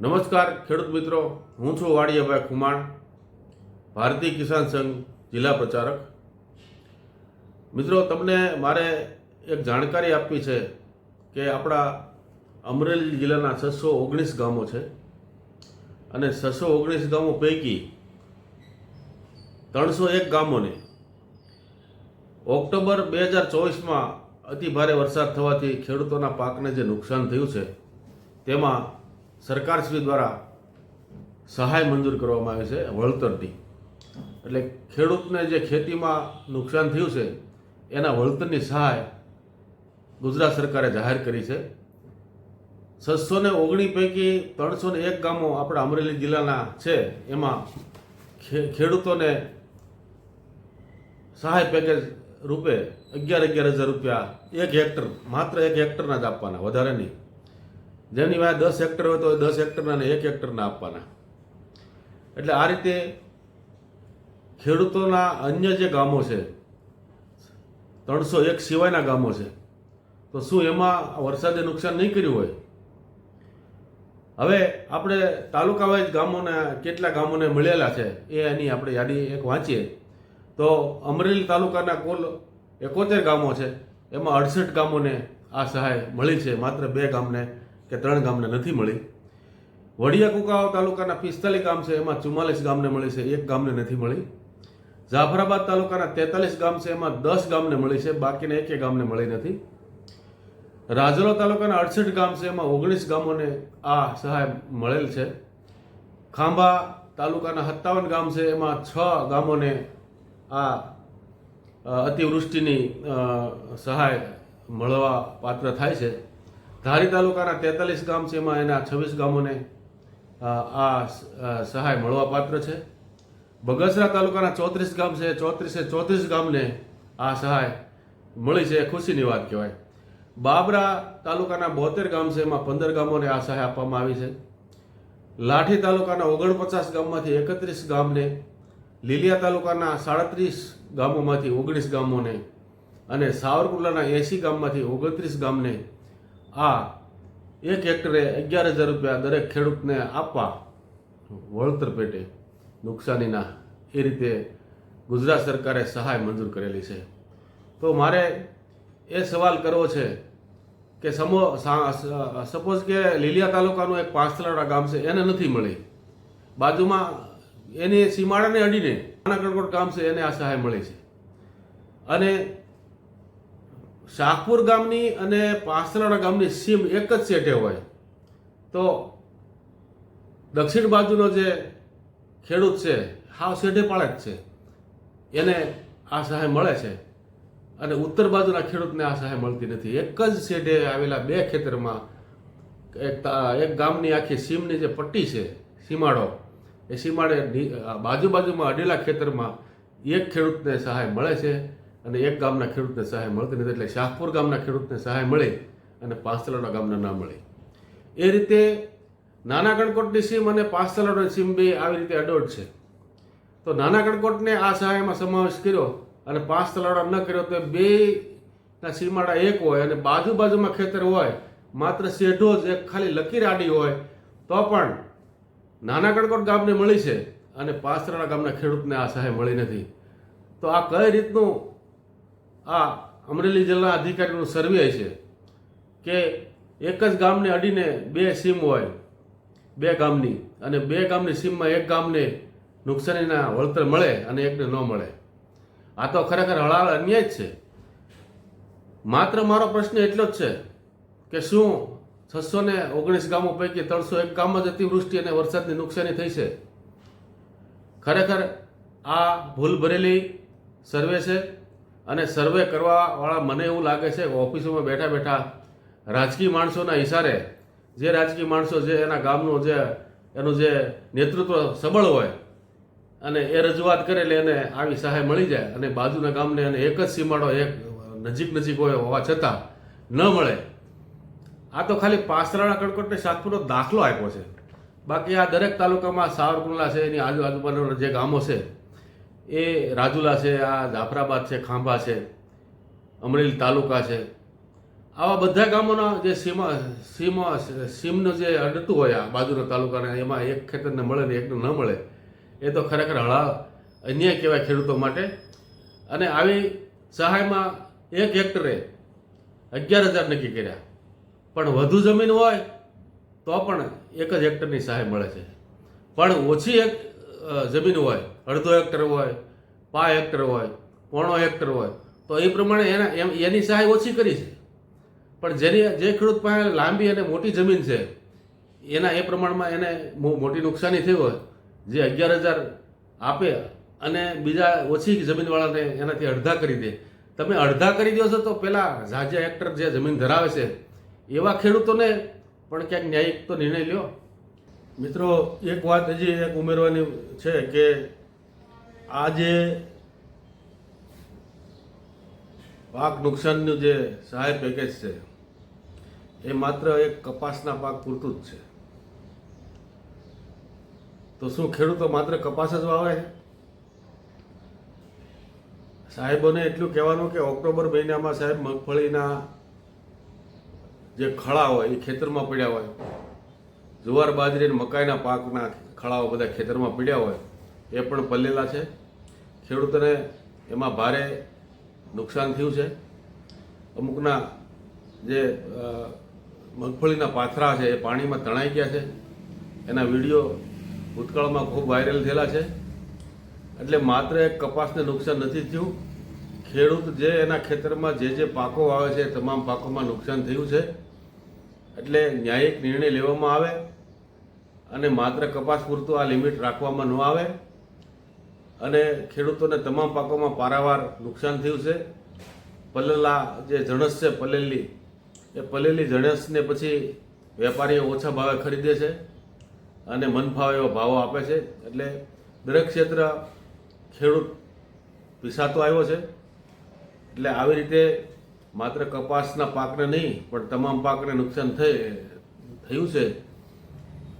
નમસ્કાર, ખેડૂત મિત્રો. હું છું વાડિયાભાઈ ખુમાણ, ભારતીય કિસાન સંઘ જિલ્લા પ્રચારક. મિત્રો, તમને મારે એક જાણકારી આપવી છે કે આપણા અમરેલી જિલ્લાના છસો ઓગણીસ ગામો છે અને છસો ઓગણીસ ગામો પૈકી ત્રણસો એક ગામોને ઓક્ટોબર બે હજાર ચોવીસમાં અતિ ભારે વરસાદ થવાથી ખેડૂતોના પાકને જે નુકસાન થયું છે, તેમાં સરકારશ્રી દ્વારા સહાય મંજૂર કરવામાં આવે છે વળતરની એટલે ખેડૂતને જે ખેતીમાં નુકસાન થયું છે, એના વળતરની સહાય ગુજરાત સરકારે જાહેર કરી છે. છસો ને ઓગણી પૈકી ત્રણસો ને એક ગામો આપણા અમરેલી જિલ્લાના છે, એમાં ખેડૂતોને સહાય પેકેજ રૂપે અગિયાર અગિયાર હજાર રૂપિયા એક હેક્ટર, માત્ર એક હેક્ટરના જ આપવાના, વધારે નહીં. જેની વાય દસ હેક્ટર હોય તો દસ હેક્ટરના અને એક હેક્ટરના આપવાના. એટલે આ રીતે ખેડૂતોના અન્ય જે ગામો છે, ત્રણસો એક સિવાયના ગામો છે, તો શું એમાં વરસાદે નુકસાન નહીં કર્યું હોય? હવે આપણે તાલુકા વાઇઝ ગામોને, કેટલા ગામોને મળેલા છે, એ એની આપણે યાદી એક વાંચીએ. તો અમરેલી તાલુકાના કુલ એકોતેર ગામો છે, એમાં અડસઠ ગામોને આ સહાય મળી છે, માત્ર બે ગામને. કે ત્રણ ગામને નથી મળી. વડિયા કુકાવા તાલુકાના પિસ્તાલીસ ગામ છે, એમાં ચુમ્માલીસ ગામને મળી છે, એક ગામને નથી મળી. જાફરાબાદ તાલુકાના તેતાલીસ ગામ છે, એમાં દસ ગામને મળી છે, બાકીના એકે ગામને મળી નથી. રાજોલા તાલુકાના અડસઠ ગામ છે, એમાં ઓગણીસ ગામોને આ સહાય મળેલ છે. ખાંભા તાલુકાના સત્તાવન ગામ છે, એમાં છ ગામોને આ અતિવૃષ્ટિની સહાય મળવા પાત્ર થાય છે. ધારી તાલુકાના તેતાલીસ ગામ છે, એમાં એના છવ્વીસ ગામોને આ સહાય મળવા પાત્ર છે. બગસરા તાલુકાના ચોત્રીસ ગામ છે, ચોત્રીસે ચોત્રીસ ગામને આ સહાય મળી છે ખુશીની વાત કહેવાય. બાબરા તાલુકાના બોતેર ગામ છે, એમાં પંદર ગામોને આ સહાય આપવામાં આવી છે. લાઠી તાલુકાના ઓગણપચાસ ગામમાંથી એકત્રીસ ગામને, લીલિયા તાલુકાના સાડત્રીસ ગામોમાંથી ઓગણીસ ગામોને અને સાવરકુંડલાના એંસી ગામમાંથી ઓગણત્રીસ ગામને આ એક હેક્ટરે અગિયાર હજાર રૂપિયા દરેક ખેડૂતને આપવા વળતર પેટે નુકસાનીના એ રીતે ગુજરાત સરકારે સહાય મંજૂર કરેલી છે. તો મારે એ સવાલ કરવો છે કે સમો સપોઝ કે લીલિયા તાલુકાનું એક પાંચતલાડા ગામ છે, એને નથી મળી. બાજુમાં એની સીમાડાને અડીને નાના કડકોટ ગામ છે, એને આ સહાય મળી છે. અને શાહપુર ગામની અને પાસરાણા ગામની સીમ એક જ સેટે હોય. તો દક્ષિણ બાજુનો જે ખેડૂત છે હાવ સેઢે પાડે જ છે. એને આ સહાય મળે છે. અને ઉત્તર બાજુના ખેડૂતને આ સહાય મળતી નથી. એક જ શેઢે આવેલા બે ખેતરમાં એક એક ગામની આખી સીમની જે પટ્ટી છે, સીમાડો, એ સીમાડે બાજુ બાજુમાં અડેલા ખેતરમાં એક ખેડૂતને સહાય મળે છે. અને એક ગામના ખેડૂતને સહાય મળતી નથી એટલે શાહપુર ગામના ખેડૂતને સહાય મળે અને પાંચતલાડા ગામના ના મળે. એ રીતે નાના કણકોટની સીમ અને પાંચતલાડાની સીમ બે આવી રીતે અડોડ છે. તો નાના ગણકોટને આ સહાયમાં સમાવેશ કર્યો અને પાંચ તલાડા ન કર્યો તો બે ના સીમાડા એક હોય અને બાજુ બાજુમાં ખેતર હોય, માત્ર શેઢો જ એક ખાલી લકીર આડી હોય, તો પણ નાના ગણકોટ ગામને મળી છે અને પાસરાળા ગામના ખેડૂતને આ સહાય મળી નથી. તો આ કઈ રીતનું આ અમરેલી જિલ્લા અધિકારીનું સર્વે છે કે એક જ ગામને અડીને બે સીમ હોય, બે ગામની અને બે ગામની સીમમાં એક ગામને નુકસાનીના વળતર મળે અને એકને ન મળે. આ તો ખરેખર હળાળ અન્યાય જ છે. માત્ર મારો પ્રશ્ન એટલો જ છે કે શું છસો ને ઓગણીસ ગામો પૈકી ત્રણસો એક ગામમાં જ અતિવૃષ્ટિ અને વરસાદની નુકસાની થઈ છે? ખરેખર આ ભૂલ ભરેલી સર્વે છે. અને સર્વે કરવાવાળા મને એવું લાગે છે ઓફિસોમાં બેઠા બેઠા રાજકીય માણસોના ઇશારે જે રાજકીય માણસો જે એના ગામનું જે, એનું જે નેતૃત્વ સબળ હોય અને એ રજૂઆત કરે એટલે એને આવી સહાય મળી જાય અને બાજુના ગામને એને એક જ સીમાડો એક નજીક નજીક હોય હોવા છતાં ન મળે. આ તો ખાલી પાસરાણા કડકોટને સાતપુરનો દાખલો આપ્યો છે. બાકી આ દરેક તાલુકામાં સાવરકુંડલા છે, એની આજુબાજુના જે ગામો છે એ રાજુલા છે, આ જાફરાબાદ છે, ખાંભા છે, અમરેલી તાલુકા છે. આવા બધા ગામોના જે સીમા સીમા સીમનું જે અડતું હોય આ બાજુના તાલુકાને, એમાં એક ખેતરને મળે ને એકને ન મળે, એ તો ખરેખર હળા અન્યાય કહેવાય ખેડૂતો માટે. અને આવી સહાયમાં એક હેક્ટરે અગિયાર હજાર નક્કી કર્યા. પણ વધુ જમીન હોય તો પણ એક જ હેક્ટરની સહાય મળે છે. પણ ઓછી એક જમીન હોય, અડધો હેક્ટર હોય પા હેક્ટર હોય, પોણો હેક્ટર હોય, તો એ પ્રમાણે એના, એમ, એની સહાય ઓછી કરી છે. પણ જેની, જે ખેડૂત પાસે લાંબી અને મોટી જમીન છે, એના, એ પ્રમાણમાં એને મોટી નુકસાની થઈ હોય, જે અગિયાર હજાર આપે અને બીજા ઓછી જમીનવાળાને એનાથી અડધા કરી દે. તમે અડધા કરી દો છો તો પેલા ઝાઝા હેક્ટર જે જમીન ધરાવે છે, એવા ખેડૂતોને પણ ક્યાંક ન્યાયિક તો નિર્ણય લ્યો. મિત્રો, એક વાત હજી એક ઉમેરવાની છે કે આ જે પાક નુકસાનનું જે સહાય પેકેજ છે, એ માત્ર એક કપાસના પાક પૂરતું જ છે. તો શું ખેડૂતો માત્ર કપાસ જ વાવે? સાહેબોને એટલું કહેવાનું કે ઓક્ટોબર મહિનામાં સાહેબ મગફળીના જે ખળા હોય, એ ખેતરમાં પડ્યા હોય. જુવાર બાજરી અને મકાઈના પાકના ખળાઓ બધા ખેતરમાં પીડ્યા હોય, એ પણ પલ્લેલા છે. ખેડૂતોને એમાં ભારે નુકસાન થયું છે. અમુકના જે મગફળીના પાથરા છે, એ પાણીમાં તણાઈ ગયા છે. એના વીડિયો ભૂતકાળમાં ખૂબ વાયરલ થયેલા છે. એટલે માત્ર એક કપાસને નુકસાન નથી થયું. ખેડૂત જે એના ખેતરમાં જે જે પાકો આવે છે તમામ પાકોમાં નુકસાન થયું છે. એટલે ન્યાયિક નિર્ણય લેવામાં આવે. અને માત્ર કપાસ પૂરતું આ લિમિટ રાખવામાં ન આવે. અને ખેડૂતોને તમામ પાકોમાં પારાવાર નુકસાન થયું છે. પલેલા જે જણસ છે, પલેલી, એ પલેલી જણસને પછી વેપારીઓ ઓછા ભાવે ખરીદે છે અને મન ફાવે એવા ભાવો આપે છે. એટલે દરેક ક્ષેત્ર ખેડૂત પીસાતો આવ્યો છે. એટલે આવી રીતે માત્ર કપાસના પાકને નહીં, પણ તમામ પાકને નુકસાન થઈ, થયું છે.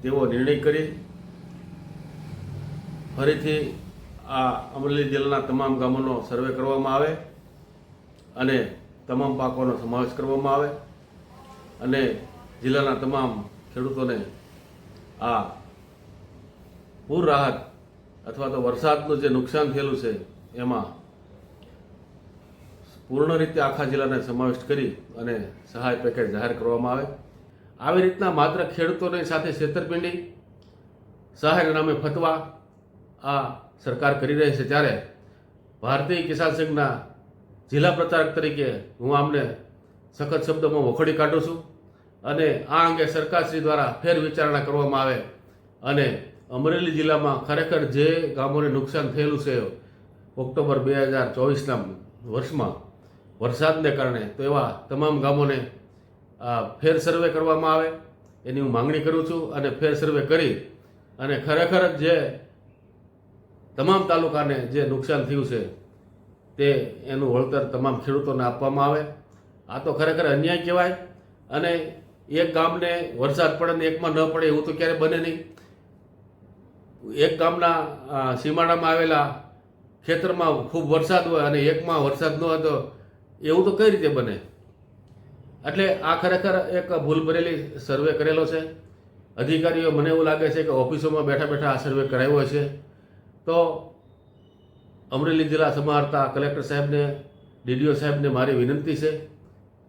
તેવો નિર્ણય કરી. ફરીથી આ અમરેલી જિલ્લાના તમામ ગામોનો સર્વે કરવામાં આવે અને તમામ પાકોનો સમાવેશ કરવામાં આવે અને જિલ્લાના તમામ ખેડૂતોને આ પૂર રાહત અથવા તો વરસાદનું જે નુકસાન થયેલું છે, એમાં પૂર્ણ રીતે આખા જિલ્લાને સમાવિષ્ટ કરી અને સહાય પેકેજ જાહેર કરવામાં આવે. આવી રીતના માત્ર ખેડૂતોની સાથે છેતરપિંડી, સહાયના નામે ફતવા આ સરકાર કરી રહી છે. ત્યારે ભારતીય કિસાન સંઘના જિલ્લા પ્રચારક તરીકે હું આમને સખત શબ્દોમાં વખોડી કાઢું છું અને આ અંગે સરકારશ્રી દ્વારા ફેર વિચારણા કરવામાં આવે અને અમરેલી જિલ્લામાં ખરેખર જે ગામોને નુકસાન થયેલું છે ઓક્ટોબર બે હજાર ચોવીસના વર્ષમાં વરસાદને કારણે, તો એવા તમામ ગામોને ફેર સર્વે કરવામાં આવે, એની હું માંગણી કરું છું અને ફેર સર્વે કરી અને ખરેખર જ તમામ તાલુકાને જે નુકસાન થયું છે, તે એનું વળતર તમામ ખેડૂતોને આપવામાં આવે. આ તો ખરેખર અન્યાય કહેવાય અને એક ગામને વરસાદ પડે ને એકમાં ન પડે એવું તો ક્યારે બને નહીં. એક ગામના સીમાડામાં આવેલા ખેતરમાં ખૂબ વરસાદ હોય અને એકમાં વરસાદ ન હોય તો એવું તો કઈ રીતે બને? એટલે આ ખરેખર એક ભૂલ ભરેલી સર્વે કરેલો છે. અધિકારીઓ મને એવું લાગે છે કે ઓફિસોમાં બેઠા બેઠા આ સર્વે કરાવ્યો છે. તો અમરેલી જિલ્લા સમાહર્તા કલેક્ટર સાહેબને, ડીડીઓ સાહેબને મારી વિનંતી છે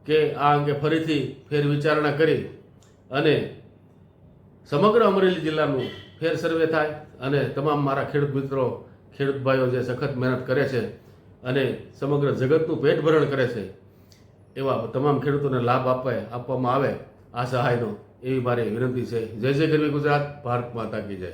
કે આ અંગે ફરીથી ફેર વિચારણા કરી અને સમગ્ર અમરેલી જિલ્લાનું ફેર સર્વે થાય અને તમામ મારા ખેડૂત મિત્રો, ખેડૂત ભાઈઓ જે સખત મહેનત કરે છે અને સમગ્ર જગતનું પેટ ભરણ કરે છે એવા તમામ ખેડૂતોને લાભ આપે આપવામાં આવે આ સહાયનો એવી મારી વિનંતી છે. જય જય ગરવી ગુજરાત. ભારત માતા કી જય.